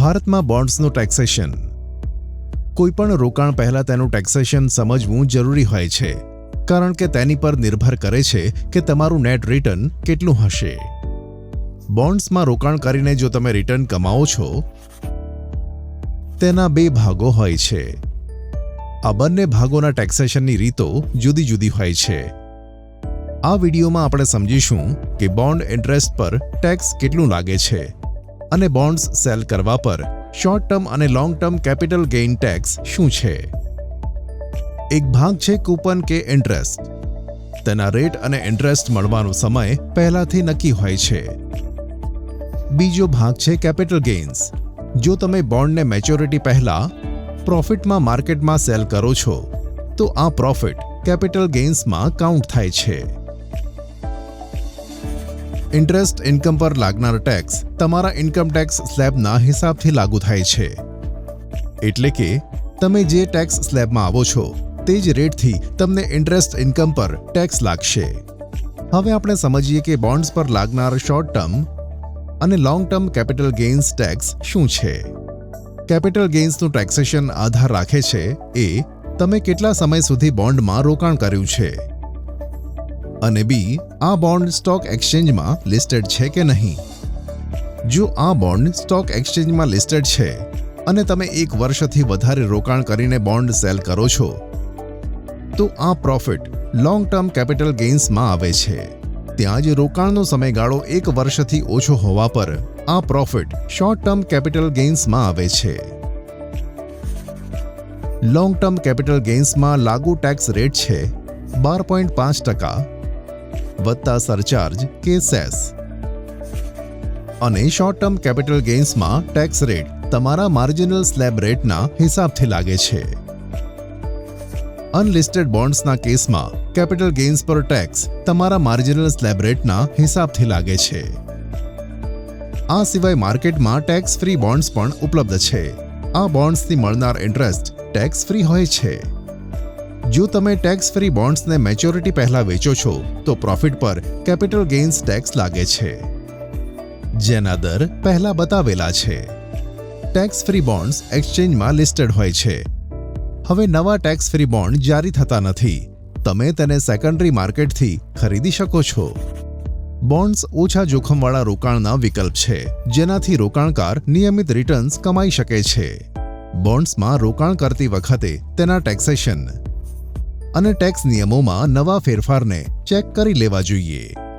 ભારતમાં બોન્ડ્સનું ટેક્સેશન કોઈપણ રોકાણ પહેલાં તેનું ટેક્સેશન સમજવું જરૂરી હોય છે, કારણ કે તેની પર નિર્ભર કરે છે કે તમારું નેટ રિટર્ન કેટલું હશે. બોન્ડ્સમાં રોકાણ કરીને જો તમે રિટર્ન કમાવો છો, તેના બે ભાગો હોય છે. આ બંને ભાગોના ટેક્સેશનની રીતો જુદી જુદી હોય છે. આ વિડીયોમાં આપણે સમજીશું કે બોન્ડ ઇન્ટરેસ્ટ પર ટેક્સ કેટલું લાગે છે. અને બોન્ડ્સ સેલ કરવા પર. શોર્ટ ટર્મ અને long term capital gain tax શું છે? એક ભાગ છે કૂપન કે ઇન્ટરેસ્ટ તેના રેટ અને ઇન્ટરેસ્ટ મળવાનો સમય પહેલાથી નક્કી હોય છે. બીજો ભાગ છે કેપિટલ ગેઇન્સ જો તમે બોન્ડને મેચ્યોરિટી પહેલા પ્રોફિટમાં માર્કેટમાં સેલ કરો છો, તો આ પ્રોફિટ કેપિટલ ગેઇન્સમાં કાઉન્ટ થાય છે. ઇન્ટરેસ્ટ ઇન્કમ પર લાગનાર ટેક્સ તમારા ઇન્કમ ટેક્સ સ્લેબના હિસાબથી લાગુ થાય છે. એટલે કે, તમે જે ટેક્સ સ્લેબમાં આવો છો, તે જ રેટથી તમને ઇન્ટરેસ્ટ ઇન્કમ પર ટેક્સ લાગશે. હવે આપણે સમજીએ કે બોન્ડ્સ પર લાગનાર શોર્ટ ટર્મ અને long term capital gains tax શું છે. કેપિટલ ગેઇન્સનું ટેક્સેશન આધાર રાખે છે, એ તમે કેટલા સમય સુધી બોન્ડમાં રોકાણ કર્યું છે. અને બી, આ બોન્ડ સ્ટોક એક્સચેન્જમાં લિસ્ટેડ છે કે નહીં? જો આ બોન્ડ સ્ટોક એક્સચેન્જમાં લિસ્ટેડ છે અને તમે એક વર્ષથી વધારે રોકાણ કરીને બોન્ડ સેલ કરો છો, તો આ પ્રોફિટ લોંગ ટર્મ કેપિટલ ગેઇન્સમાં આવે છે. ત્યાં જ રોકાણનો સમયગાળો એક વર્ષથી ઓછો હોવા પર આ પ્રોફિટ શોર્ટ ટર્મ કેપિટલ ગેઇન્સમાં આવે છે. લોંગ ટર્મ કેપિટલ ગેઇન્સમાં લાગુ ટેક્સ રેટ છે બાર પોઈન્ટ પાંચ ટકા વત્તા સરચાર્જ કે સેસ અને શોર્ટ ટર્મ કેપિટલ ગેઇન્સમાં ટેક્સ રેટ તમારા માર્જિનલ સ્લેબ રેટના હિસાબથી લાગે છે. અનલિસ્ટેડ બોન્ડ્સના કેસમાં કેપિટલ ગેઇન્સ પર ટેક્સ તમારા માર્જિનલ સ્લેબ રેટના હિસાબથી લાગે છે. આ સિવાય માર્કેટમાં ટેક્સ ફ્રી બોન્ડ્સ પણ ઉપલબ્ધ છે. આ બોન્ડ્સથી મળનાર ઇન્ટરેસ્ટ ટેક્સ ફ્રી હોય છે. જો તમે ટેક્સ ફ્રી બોન્ડ્સને મેચ્યોરિટી પહેલા વેચો છો, તો પ્રોફિટ પર કેપિટલ ગેઇન્સ ટેક્સ લાગે છે. જેના દર પહેલા બતાવેલા છે. ટેક્સ ફ્રી બોન્ડ્સ એક્સચેન્જમાં લિસ્ટેડ હોય છે. હવે નવા ટેક્સ ફ્રી બોન્ડ જારી થતા નથી. તમે તેને સેકન્ડરી માર્કેટથી ખરીદી શકો છો. બોન્ડ્સ ઓછા જોખમવાળા રોકાણના વિકલ્પ છે, જેનાથી રોકાણકાર નિયમિત રિટર્ન્સ કમાઈ શકે છે. બોન્ડ્સમાં રોકાણ કરતી વખતે તેના ટેક્સેશન અને ટેક્સ નિયમોમાં નવા ફેરફારને ચેક કરી લેવા જોઈએ.